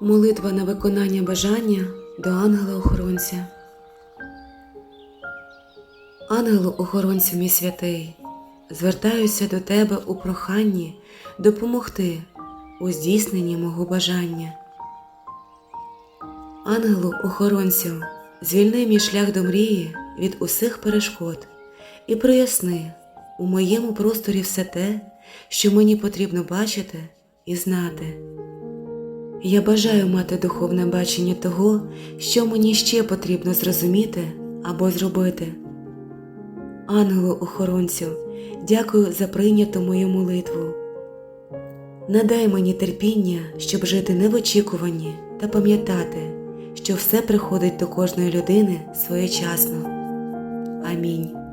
Молитва на виконання бажання до ангела-охоронця. Ангелу-охоронцю мій святий, звертаюся до тебе у проханні допомогти у здійсненні мого бажання. Ангелу-охоронцю, звільни мій шлях до мрії від усіх перешкод і проясни у моєму просторі все те, що мені потрібно бачити і знати. Я бажаю мати духовне бачення того, що мені ще потрібно зрозуміти або зробити. Ангелу-охоронцю, дякую за прийняту мою молитву. Надай мені терпіння, щоб жити не в очікуванні та пам'ятати, що все приходить до кожної людини своєчасно. Амінь.